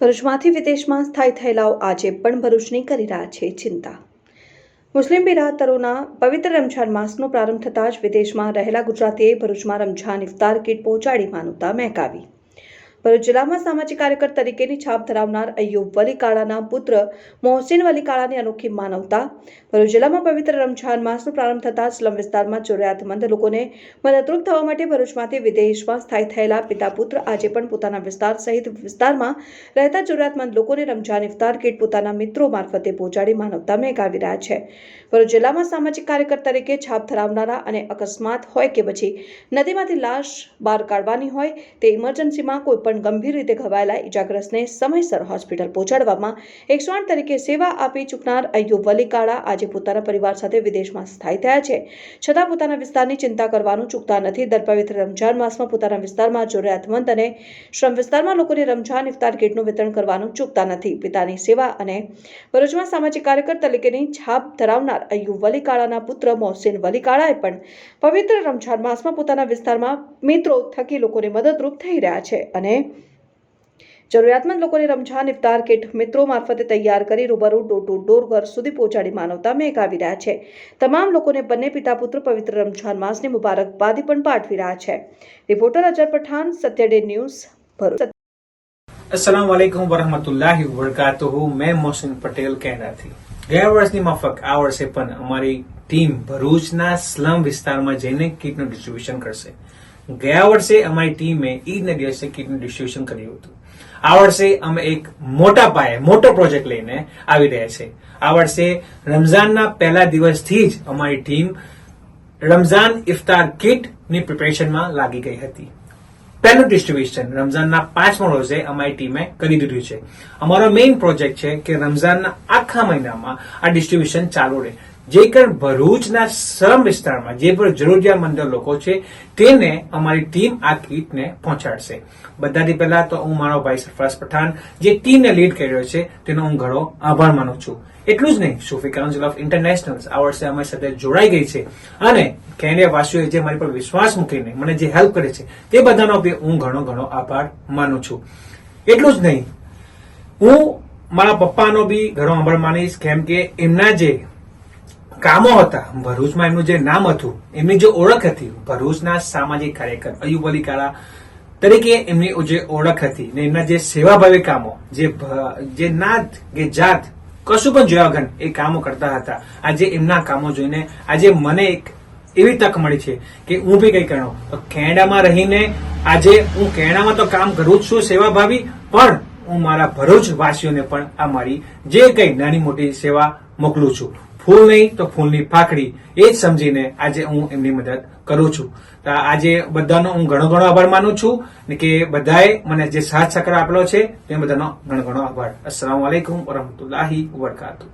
ભરૂચમાંથી વિદેશમાં સ્થાયી થયેલાઓ આજે પણ ભરૂચની કરી રહ્યા છે ચિંતા. મુસ્લિમ બિરાદરોના પવિત્ર રમઝાન માસનો પ્રારંભ થતાં જ વિદેશમાં રહેલા ગુજરાતીએ ભરૂચમાં રમઝાન ઇફતાર કીટ પહોંચાડી માનવતા મહેકાવી. ભરૂચ જિલ્લામાં સામાજિક કાર્યકર તરીકેની છાપ ધરાવનાર અયુબ વલી કાળાના પુત્ર મોહસિન વલી કાળાની અનોખી માનવતા. ભરૂચ જિલ્લામાં પવિત્ર રમઝાન માસનો પ્રારંભ થતાં સ્લમ વિસ્તારમાં જરૂરિયાતમંદ લોકોને મદદરૂપ થવા માટે ભરૂચમાંથી વિદેશમાં સ્થાયી થયેલા પિતા પુત્ર આજે પણ પોતાના વિસ્તાર સહિત વિસ્તારમાં રહેતા જરૂરિયાતમંદ લોકોને રમઝાન ઇફતાર કીટ પોતાના મિત્રો મારફતે પહોંચાડી માનવતા મેગાવી રહ્યા છે. ભરૂચ જિલ્લામાં સામાજિક કાર્યકર તરીકે છાપ ધરાવનારા અને અકસ્માત હોય કે પછી નદીમાંથી લાશ બહાર કાઢવાની હોય તે ઇમરજન્સીમાં કોઈ પણ ગંભીર રીતે ઘવાયેલા ઇજાગ્રસ્તને સમયસર હોસ્પિટલ પહોંચાડવામાં એકસો આઠ તરીકે સેવા આપી ચૂકનાર અય્યુબ વલીકાળા આજે પોતાના પરિવાર સાથે વિદેશમાં સ્થાયી થયા છે. છતાં પોતાના વિસ્તારની ચિંતા કરવાનું ચૂકતા નથી. દર પવિત્ર રમઝાન માસમાં પોતાના વિસ્તારમાં જરૂરિયાતમંદ અને શ્રમ વિસ્તારમાં લોકોને રમઝાન ઇફતાર કીટનું વિતરણ કરવાનું ચૂકતા નથી. પિતાની સેવા અને ભરૂચમાં સામાજિક કાર્યકર તરીકેની છાપ ધરાવનાર અયુબ વલીકાળાના પુત્ર મોહસિન વલીકાળાએ પણ પવિત્ર રમઝાન માસમાં પોતાના વિસ્તારમાં મિત્રો થકી લોકોને મદદરૂપ થઈ રહ્યા છે અને જરૂરિયાતમંદ લોકોને રમઝાન, ઇફતાર કિટ મિત્રો મારફતે તૈયાર કરી રૂબરૂ ડોર ટુ ડોર ઘર સુધી પહોંચાડી માનવતા મેઘાવી રહ્યા છે. તમામ લોકોને બંને પિતા પુત્ર પવિત્ર રમઝાન માસની મુબારકબાદી પણ પાઠવી રહ્યા છે. Reporter Azhar Pathan, Satya day news, Bharuch. અસલામ વાલેકુમ વરહમતુલ્લાહિ વબરકાતુહુ. મેં મોહસિન પટેલ કેનાથી ગયા વર્ષની માફક આ વર્ષે પણ અમારી ટીમ ભરૂચના સ્લમ વિસ્તારમાં જઈને કીટનું ડિસ્ટ્રીબ્યુશન કરશે. ગયા વર્ષે અમારી ટીમે ઈદના દિવસે કીટનું ડિસ્ટ્રીબ્યુશન કર્યું હતું. આ વર્ષે અમે એક મોટા પાયે, મોટો પ્રોજેક્ટ લઈને આવી રહ્યા છે. આ વર્ષે રમઝાનના પહેલા દિવસથી જ અમારી ટીમ રમઝાન ઇફતાર કીટની પ્રિપેરેશનમાં લાગી ગઈ હતી. પહેલું ડિસ્ટ્રીબ્યુશન રમઝાનના પાંચમા રોજે અમારી ટીમે કરી દીધું છે. અમારો મેઇન પ્રોજેક્ટ છે કે રમઝાનના આખા મહિનામાં આ ડિસ્ટ્રીબ્યુશન ચાલુ રહે. જે પણ ભરૂચના શ્રમ વિસ્તારમાં જે પણ જરૂરિયાતમંદ લોકો છે, તેને અમારી ટીમ આ કીટને પહોંચાડશે. બધાથી પહેલા તો હું મારો ભાઈ સરફરાજ પઠાણ, જે ટીમને લીડ કરી રહ્યો છે, તેનો હું ઘણો આભાર માનું છું. એટલું જ નહીં, સુફી કાઉન્સિલ ઓફ ઇન્ટરનેશનલ આ વર્ષે અમારી સાથે જોડાઈ ગઈ છે. અને કેનેડિયા વાસીઓએ જે મારી પર વિશ્વાસ મૂકીને મને જે હેલ્પ કરે છે, તે બધાનો બી હું ઘણો ઘણો આભાર માનું છું. એટલું જ નહીં, હું મારા પપ્પાનો બી ઘણો આભાર માનીશ, કેમ કે એમના જે કામો હતા. ભરૂચમાં એમનું જે નામ હતું, એમની જે ઓળખ હતી, ભરૂચના સામાજિક કાર્યકર અયુબ કાળા તરીકે એમની જે ઓળખ હતી ને એમના જે સેવાભાવી કામો, જે જે નાત કે જાત, કશું પણ જોયા વગર એ કામો કરતા હતા. આજે એમના કામો જોઈને આજે મને એક એવી તક મળી છે કે હું બી કઈ કરું કેનેડામાં રહીને આજે હું કેનેડામાં તો કામ કરું જ છું સેવાભાવી, પણ હું મારા ભરૂચ વાસીઓને પણ આ મારી જે કઈ નાની મોટી સેવા મોકલું છું. ફૂલ નહીં તો ફૂલની પાકડી એ જ સમજીને આજે હું એમની મદદ કરું છું. તો આજે બધાનો હું ઘણો ઘણો આભાર માનું છું કે બધાએ મને જે સાથ સહકાર આપેલો છે, તે બધાનો ઘણો ઘણો આભાર. અસલામ વાલેકુમ વરહમતુલ્લાહી વબરકાતુહ.